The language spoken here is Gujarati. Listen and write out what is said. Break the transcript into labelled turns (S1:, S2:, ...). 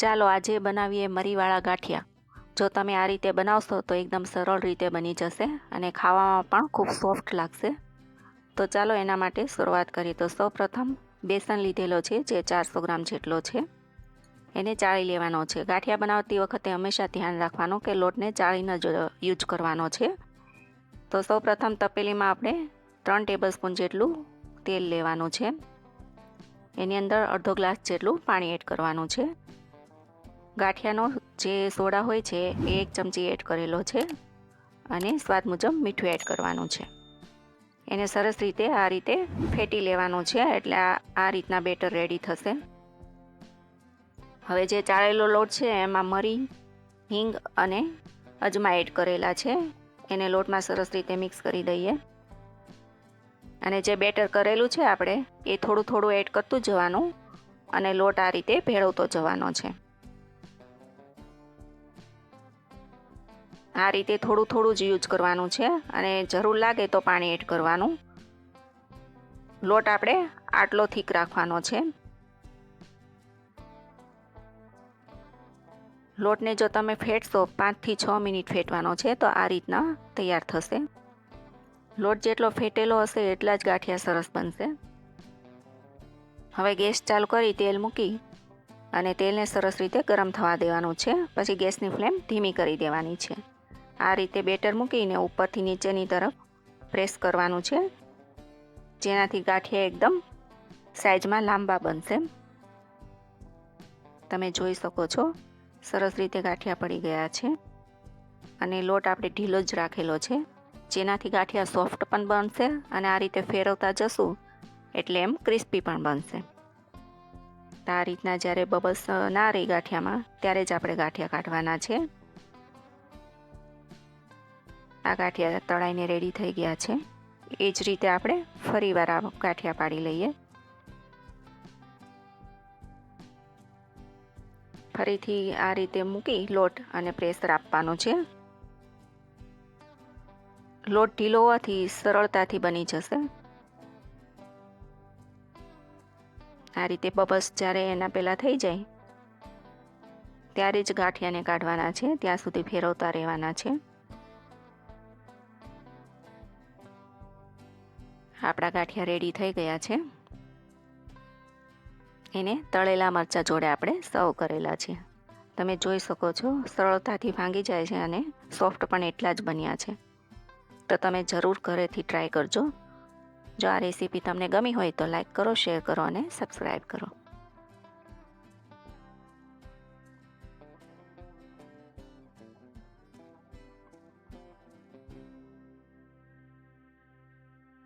S1: ચાલો આજે બનાવીએ મરીવાળા ગાંઠિયા. જો તમે આ રીતે બનાવશો તો એકદમ સરળ રીતે બની જશે અને ખાવામાં પણ ખૂબ સોફ્ટ લાગશે. તો ચાલો એના માટે શરૂઆત કરીએ. તો સૌપ્રથમ બેસન લીધેલો છે જે ચારસો ગ્રામ જેટલો છે. એને ચાળી લેવાનો છે. ગાંઠિયા બનાવતી વખતે હંમેશા ધ્યાન રાખવાનું કે લોટને ચાળીને જ યુઝ કરવાનો છે. તો સૌપ્રથમ તપેલીમાં આપણે ત્રણ ટેબલ સ્પૂન જેટલું તેલ લેવાનું છે. એની અંદર અડધો ગ્લાસ જેટલું પાણી એડ કરવાનું છે. ગાંઠિયાનો જે સોડા હોય છે, એ એક ચમચી એડ કરેલો છે અને સ્વાદ મુજબ મીઠું એડ કરવાનું છે. એને સરસ રીતે આ રીતે ફેટી લેવાનું છે, એટલે આ રીતના બેટર રેડી થશે. હવે જે ચાળેલો લોટ છે, એમાં મરી, હિંગ અને અજમા એડ કરેલા છે. એને લોટમાં સરસ રીતે મિક્સ કરી દઈએ. અને જે બેટર કરેલું છે આપણે, એ થોડું થોડું એડ કરતું જવાનું અને લોટ આ રીતે ભેળવતો જવાનો છે. આ રીતે થોડું થોડું જ યુઝ કરવાનું છે અને જરૂર લાગે તો પાણી એડ કરવાનું. લોટ આપણે આટલો થીક રાખવાનો છે. લોટને જો તમે ફેટશો પાંચથી છ મિનિટ ફેટવાનો છે તો આ રીતના તૈયાર થશે. લોટ જેટલો ફેટેલો હશે એટલા જ ગાંઠિયા સરસ બનશે. હવે ગેસ ચાલુ કરી તેલ મૂકી અને તેલને સરસ રીતે ગરમ થવા દેવાનું છે. પછી ગેસની ફ્લેમ ધીમી કરી દેવાની છે. આ રીતે બેટર મૂકીને ઉપરથી નીચેની તરફ પ્રેસ કરવાનું છે. જેનાથી ગાંઠિયા એકદમ સાઇઝમાં લાંબા બનશે. તમે જોઈ શકો છો, સરસ રીતે ગાંઠિયા પડી ગયા છે. અને લોટ આપણે ઢીલો જ રાખેલો છે. જેનાથી ગાંઠિયા સોફ્ટ પણ બનશે અને આ રીતે ફેરવતા જશું એટલે એમ ક્રિસ્પી પણ બનશે. આ રીતના જ્યારે બબલ્સ ના રહી ગાંઠિયામાં, ત્યારે જ આપણે ગાંઠિયા કાઢવાના છે. આ ગાંઠિયા તળાઈને રેડી થઈ ગયા છે. એ જ રીતે આપણે ફરીવાર આ ગાંઠિયા પાડી લઈએ. ફરીથી આ રીતે મૂકી લોટ અને પ્રેશર આપવાનું છે. લોટ ઢીલો હોવાથી સરળતાથી બની જશે. આ રીતે બબલ્સ જ્યારે એના પહેલાં થઈ જાય, ત્યારે જ ગાંઠિયાને કાઢવાના છે. ત્યાં સુધી ફેરવતા રહેવાના છે. આપણા ગાંઠિયા રેડી થઈ ગયા છે. એને તળેલા મરચાં જોડે આપણે સર્વ કરેલા છે. તમે જોઈ શકો છો, સરળતાથી ભાંગી જાય છે અને સોફ્ટ પણ એટલા જ બન્યા છે. તો તમે જરૂર ઘરેથી ટ્રાય કરજો. જો આ રેસીપી તમને ગમી હોય તો લાઈક કરો શેર કરો અને સબસ્ક્રાઈબ કરો.